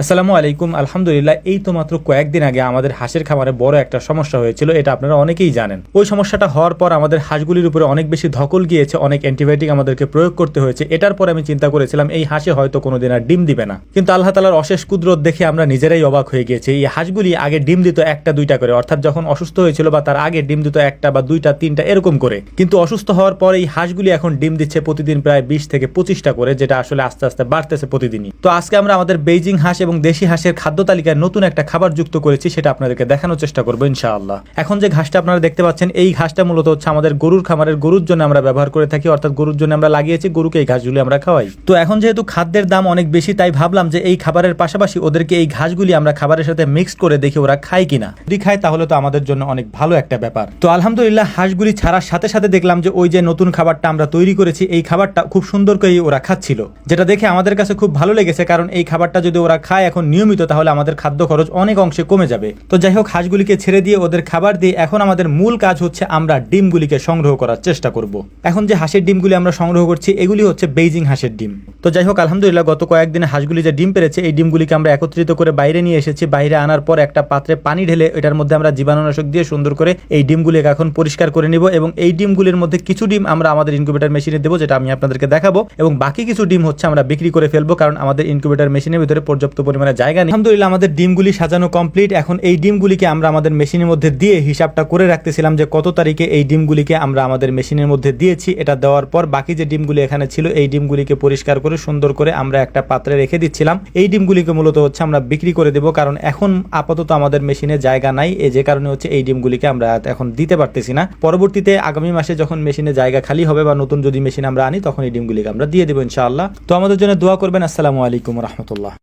আসসালামু আলাইকুম। আলহামদুলিল্লাহ, এই তো মাত্র কয়েকদিন আগে আমাদের হাঁসের খামারে বড় একটা সমস্যা হয়েছিল, এটা আপনারা অনেকেই জানেন। ওই সমস্যাটা হওয়ার পর আমাদের হাঁসগুলির উপরে অনেক বেশি ধকল গিয়েছে, অনেক অ্যান্টিবায়োটিক আমাদেরকে প্রয়োগ করতে হয়েছে। এটার পর আমি চিন্তা করেছিলাম, এই হাঁসে হয়তো কোনোদিন আর ডিম দিবে না। কিন্তু আল্লাহ তালার অশেষ কুদরত দেখে আমরা নিজেরাই অবাক হয়ে গিয়েছি, এই হাঁসগুলি আগে ডিম দিত একটা, দুইটা করে, অর্থাৎ যখন অসুস্থ হয়েছিল বা তার আগে ডিম দিত একটা বা দুইটা, তিনটা, এরকম করে। কিন্তু অসুস্থ হওয়ার পর এই হাঁসগুলি এখন ডিম দিচ্ছে প্রতিদিন প্রায় বিশ থেকে পঁচিশটা করে, যেটা আসলে আস্তে আস্তে বাড়তেছে প্রতিদিনই। তো আজকে আমরা আমাদের বেইজিং হাঁস এবং দেশি হাঁসের খাদ্য তালিকায় নতুন একটা খাবার যুক্ত করেছি, সেটা আপনাদেরকে দেখানোর চেষ্টা করব ইনশাআল্লাহ। এখন যে ঘাসটা আপনারা দেখতে পাচ্ছেন, এই ঘাসটা মূলত হচ্ছে আমাদের গরুর খামারের গরুর জন্য আমরা ব্যবহার করে থাকি, অর্থাৎ গরুর জন্য আমরা লাগিয়েছি, গরুকে এই ঘাসগুলি আমরা খাওয়াই। তো এখন যেহেতু খাদ্যের দাম অনেক বেশি, তাই ভাবলাম যে এই খাবারের পাশাপাশি ওদেরকে এই ঘাসগুলি আমরা খাবারের সাথে মিক্স করে দেখি ওরা খায় কিনা। যদি খায়, তাহলে তো আমাদের জন্য অনেক ভালো একটা ব্যাপার। তো আলহামদুলিল্লাহ, হাঁসগুলি ছাড়ার সাথে সাথে দেখলাম যে ওই যে নতুন খাবারটা আমরা তৈরি করেছি, এই খাবারটা খুব সুন্দর করেই ওরা খাচ্ছিল, যেটা দেখে আমাদের কাছে খুব ভালো লেগেছে, কারণ এই খাবারটা যদি ওরা খায় এখন নিয়মিত, তাহলে আমাদের খাদ্য খরচ অনেক অংশে কমে যাবে। তো যাই হোক, হাঁসগুলিকে ছেড়ে দিয়ে ওদের খাবার দিয়ে এখন আমাদের মূল কাজ হচ্ছে আমরা ডিমগুলিকে সংগ্রহ করার চেষ্টা করব। এখন যে হাঁসের ডিমগুলি আমরা সংগ্রহ করছি, এগুলি হচ্ছে বেইজিং হাঁসের ডিম। তো যাই হোক, আলহামদুলিল্লাহ গত কয়েকদিনে হাঁসগুলি যে ডিম পেরেছে, এই ডিমগুলিকে আমরা একত্রিত করে বাইরে নিয়ে এসেছি। বাইরে আনার পর একটা পাত্রে পানি ঢেলে এটার মধ্যে আমরা জীবাণুনাশক দিয়ে সুন্দর করে এই ডিমগুলিকে এখন পরিষ্কার করে নিব এবং এই ডিমগুলির মধ্যে কিছু ডিম আমরা আমাদের ইনকিউবেটর মেশিনে দেবো, যেটা আমি আপনাদেরকে দেখাবো। এবং বাকি কিছু ডিম হচ্ছে আমরা বিক্রি করে ফেলব, কারণ আমাদের ইনকিউবেটর মেশিনের ভিতরে পর্যাপ্ত পরিমাণে জায়গা নেই। আলহামদুলিল্লাহ, আমাদের ডিমগুলি সাজানো কমপ্লিট এখন এই ডিমগুলিকে আমরা আমাদের মেশিনের মধ্যে দিয়ে হিসাবটা করে রাখতেছিলাম যে কত তারিখে এই ডিমগুলিকে আমরা আমাদের মেশিনের মধ্যে দিয়েছি। এটা দেওয়ার পর বাকি যে ডিমগুলি এখানে ছিল, এই ডিমগুলিকে পরিষ্কার করে, সুন্দর করে আমরা একটা পাত্রে রেখে দিচ্ছিলাম। এই ডিমগুলিকে মূলত হচ্ছে আমরা বিক্রি করে দেবো, কারণ এখন আপাতত আমাদের মেশিনে জায়গা নাই। এই যে কারণে হচ্ছে এই ডিমগুলিকে আমরা এখন দিতে পারতেছি না। পরবর্তীতে আগামী মাসে যখন মেশিনে জায়গা খালি হবে বা নতুন যদি মেশিন আমরা আনি, তখন এই ডিমগুলিকে আমরা দিয়ে দেবো ইনশাআল্লাহ। তো আমাদের জন্য দোয়া করবেন। আসসালামু আলাইকুম রহমতুল্লাহ।